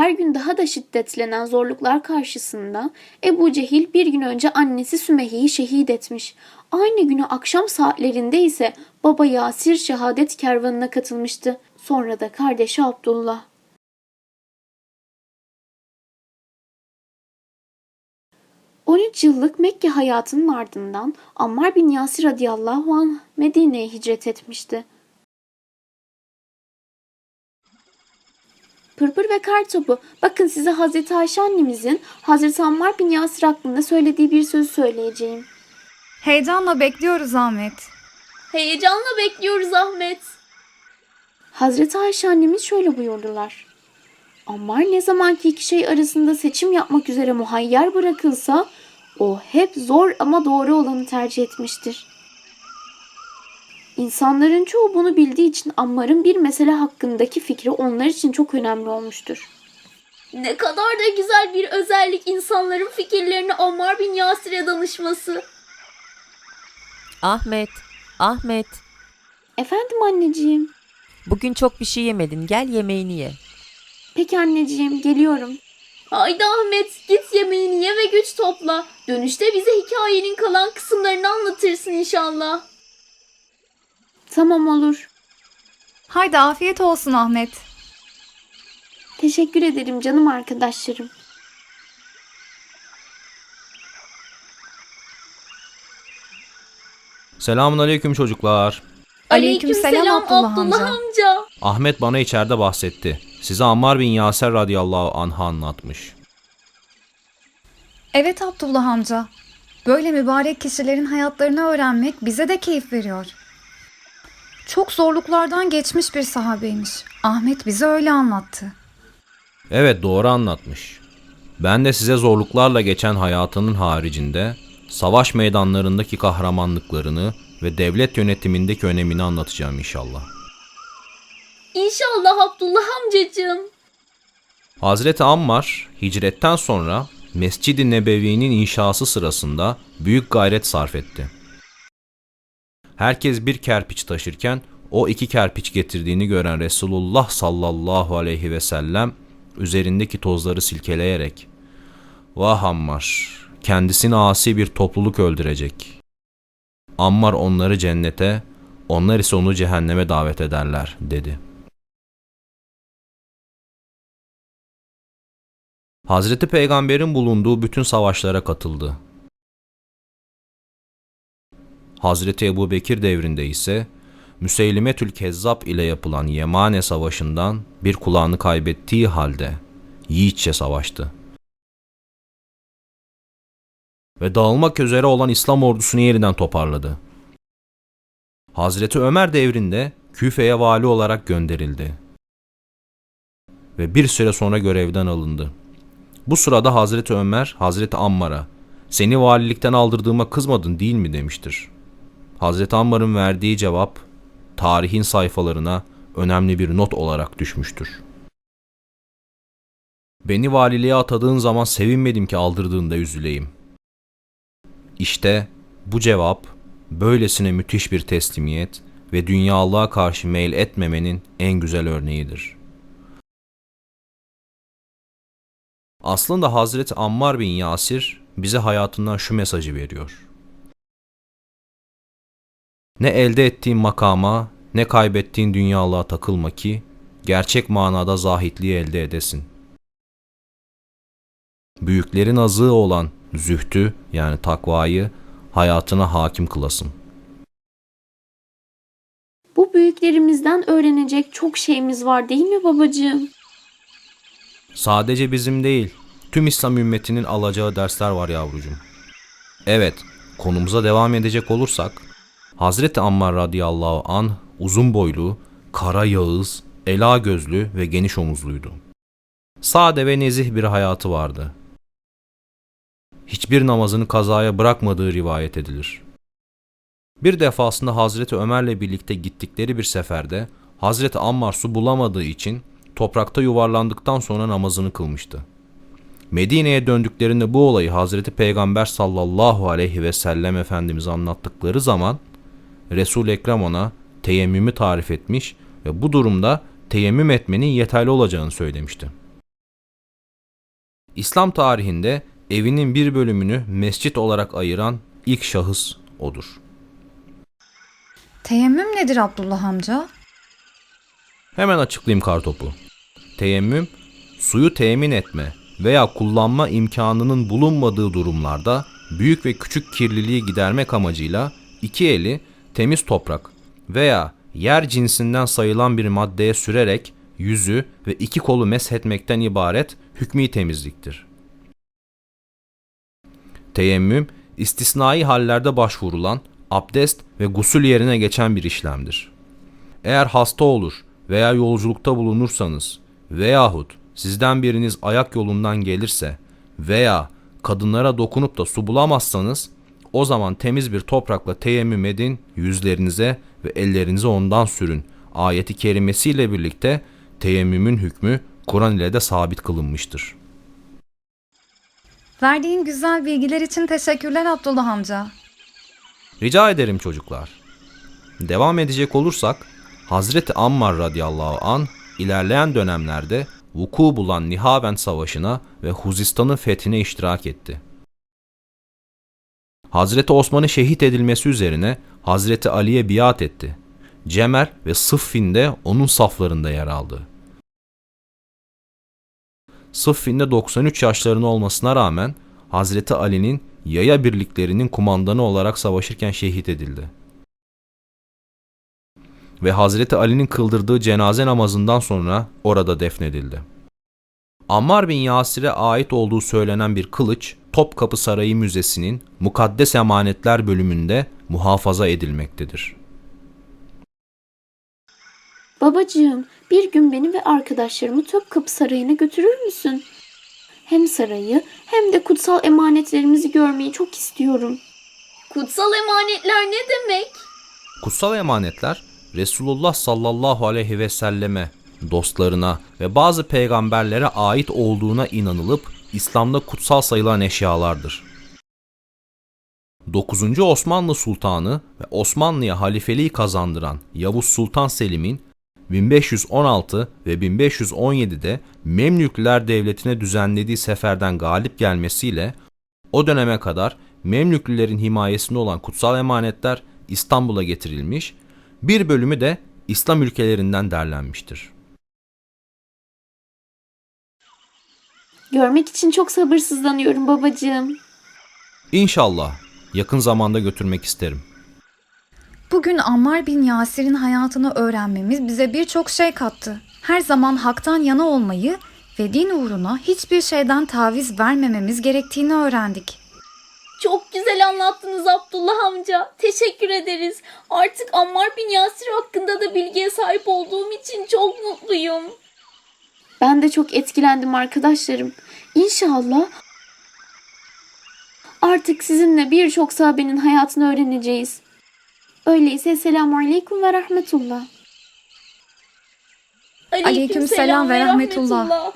her gün daha da şiddetlenen zorluklar karşısında Ebu Cehil bir gün önce annesi Sümeyye'yi şehit etmiş. Aynı günü akşam saatlerinde ise baba Yasir şehadet kervanına katılmıştı. Sonra da kardeşi Abdullah. ...13 yıllık Mekke hayatının ardından Ammar bin Yasir radıyallahu anh Medine'ye hicret etmişti. Pırpır ve Kartopu, bakın size Hazreti Ayşe annemizin Hazreti Ammar bin Yasir hakkında söylediği bir sözü söyleyeceğim. Heyecanla bekliyoruz Ahmet. Heyecanla bekliyoruz Ahmet. Hazreti Ayşe annemiz şöyle buyurdular. Ammar ne zamanki iki şey arasında seçim yapmak üzere muhayyer bırakılsa o hep zor ama doğru olanı tercih etmiştir. İnsanların çoğu bunu bildiği için Ammar'ın bir mesele hakkındaki fikri onlar için çok önemli olmuştur. Ne kadar da güzel bir özellik insanların fikirlerini Ammar bin Yasir'e danışması. Ahmet, Ahmet. Efendim anneciğim. Bugün çok bir şey yemedin. Gel yemeğini ye. Peki anneciğim geliyorum. Haydi Ahmet git yemeğini ye ve güç topla. Dönüşte bize hikayenin kalan kısımlarını anlatırsın inşallah. Tamam olur. Haydi afiyet olsun Ahmet. Teşekkür ederim canım arkadaşlarım. Selamun aleyküm çocuklar. Aleykümselam Abdullah amca. Ahmet bana içeride bahsetti. Size Ammar bin Yaser radıyallahu anh'ı anlatmış. Evet Abdullah amca. Böyle mübarek kişilerin hayatlarını öğrenmek bize de keyif veriyor. Çok zorluklardan geçmiş bir sahabeymiş. Ahmet bize öyle anlattı. Evet doğru anlatmış. Ben de size zorluklarla geçen hayatının haricinde savaş meydanlarındaki kahramanlıklarını ve devlet yönetimindeki önemini anlatacağım inşallah. İnşallah Abdullah amcacığım. Hazreti Ammar hicretten sonra Mescid-i Nebevi'nin inşası sırasında büyük gayret sarf etti. Herkes bir kerpiç taşırken o iki kerpiç getirdiğini gören Resulullah sallallahu aleyhi ve sellem üzerindeki tozları silkeleyerek Vah Ammar kendisini asi bir topluluk öldürecek. Ammar onları cennete, onlar ise onu cehenneme davet ederler dedi. Hazreti Peygamber'in bulunduğu bütün savaşlara katıldı. Hazreti Ebu Bekir devrinde ise Müseylimetül Kezzab ile yapılan Yemane Savaşı'ndan bir kulağını kaybettiği halde yiğitçe savaştı. Ve dağılmak üzere olan İslam ordusunu yeniden toparladı. Hazreti Ömer devrinde Küfe'ye vali olarak gönderildi. Ve bir süre sonra görevden alındı. Bu sırada Hazreti Ömer, Hazreti Ammar'a seni valilikten aldırdığıma kızmadın değil mi demiştir. Hazreti Ammar'ın verdiği cevap tarihin sayfalarına önemli bir not olarak düşmüştür. Beni valiliğe atadığın zaman sevinmedim ki aldırdığında üzüleyim. İşte bu cevap böylesine müthiş bir teslimiyet ve dünyalığa karşı meyil etmemenin en güzel örneğidir.'' Aslında Hazreti Ammar bin Yasir bize hayatından şu mesajı veriyor. Ne elde ettiğin makama ne kaybettiğin dünyalığa takılma ki gerçek manada zahitliği elde edesin. Büyüklerin azığı olan zühtü yani takvayı hayatına hakim kılasın. Bu büyüklerimizden öğrenecek çok şeyimiz var değil mi babacığım? Sadece bizim değil, tüm İslam ümmetinin alacağı dersler var yavrucuğum. Evet, konumuza devam edecek olursak, Hazreti Ammar radıyallahu an uzun boylu, kara yağız, ela gözlü ve geniş omuzluydu. Sade ve nezih bir hayatı vardı. Hiçbir namazını kazaya bırakmadığı rivayet edilir. Bir defasında Hazreti Ömer'le birlikte gittikleri bir seferde Hazreti Ammar su bulamadığı için toprakta yuvarlandıktan sonra namazını kılmıştı. Medine'ye döndüklerinde bu olayı Hazreti Peygamber sallallahu aleyhi ve sellem Efendimiz anlattıkları zaman resul Ekrem ona teyemmümü tarif etmiş ve bu durumda teyemmüm etmenin yeterli olacağını söylemişti. İslam tarihinde evinin bir bölümünü mescit olarak ayıran ilk şahıs odur. Teyemmüm nedir Abdullah amca? Hemen açıklayayım kartopu. Teyemmüm, suyu temin etme veya kullanma imkanının bulunmadığı durumlarda büyük ve küçük kirliliği gidermek amacıyla iki eli temiz toprak veya yer cinsinden sayılan bir maddeye sürerek yüzü ve iki kolu meshetmekten ibaret hükmü temizliktir. Teyemmüm, istisnai hallerde başvurulan abdest ve gusül yerine geçen bir işlemdir. Eğer hasta olur veya yolculukta bulunursanız veyahut sizden biriniz ayak yolundan gelirse veya kadınlara dokunup da su bulamazsanız o zaman temiz bir toprakla teyemmüm edin yüzlerinize ve ellerinize ondan sürün. Ayeti kerimesiyle birlikte teyemmümün hükmü Kur'an ile de sabit kılınmıştır. Verdiğin güzel bilgiler için teşekkürler Abdullah amca. Rica ederim çocuklar. Devam edecek olursak Hazreti Ammar radıyallahu an ilerleyen dönemlerde vuku bulan Nihavend Savaşı'na ve Huzistan'ın fethine iştirak etti. Hazreti Osman'ın şehit edilmesi üzerine Hazreti Ali'ye biat etti. Cemer ve Sıffin de onun saflarında yer aldı. Sıffin'de 93 yaşlarında olmasına rağmen Hazreti Ali'nin yaya birliklerinin kumandanı olarak savaşırken şehit edildi. Ve Hazreti Ali'nin kıldırdığı cenaze namazından sonra orada defnedildi. Ammar bin Yasir'e ait olduğu söylenen bir kılıç Topkapı Sarayı Müzesi'nin Mukaddes Emanetler bölümünde muhafaza edilmektedir. Babacığım, bir gün beni ve arkadaşlarımı Topkapı Sarayı'na götürür müsün? Hem sarayı hem de kutsal emanetlerimizi görmeyi çok istiyorum. Kutsal emanetler ne demek? Kutsal emanetler Resulullah sallallahu aleyhi ve selleme, dostlarına ve bazı peygamberlere ait olduğuna inanılıp İslam'da kutsal sayılan eşyalardır. 9. Osmanlı Sultanı ve Osmanlı'ya halifeliği kazandıran Yavuz Sultan Selim'in 1516 ve 1517'de Memlükler Devleti'ne düzenlediği seferden galip gelmesiyle o döneme kadar Memlüklülerin himayesinde olan kutsal emanetler İstanbul'a getirilmiş, bir bölümü de İslam ülkelerinden derlenmiştir. Görmek için çok sabırsızlanıyorum babacığım. İnşallah yakın zamanda götürmek isterim. Bugün Ammar bin Yasir'in hayatını öğrenmemiz bize birçok şey kattı. Her zaman haktan yana olmayı ve din uğruna hiçbir şeyden taviz vermememiz gerektiğini öğrendik. Çok güzel anlattınız Abdullah amca. Teşekkür ederiz. Artık Ammar bin Yasir hakkında da bilgiye sahip olduğum için çok mutluyum. Ben de çok etkilendim arkadaşlarım. İnşallah artık sizinle birçok sahabenin hayatını öğreneceğiz. Öyleyse selamun aleyküm ve rahmetullah. Aleykümselam ve rahmetullah.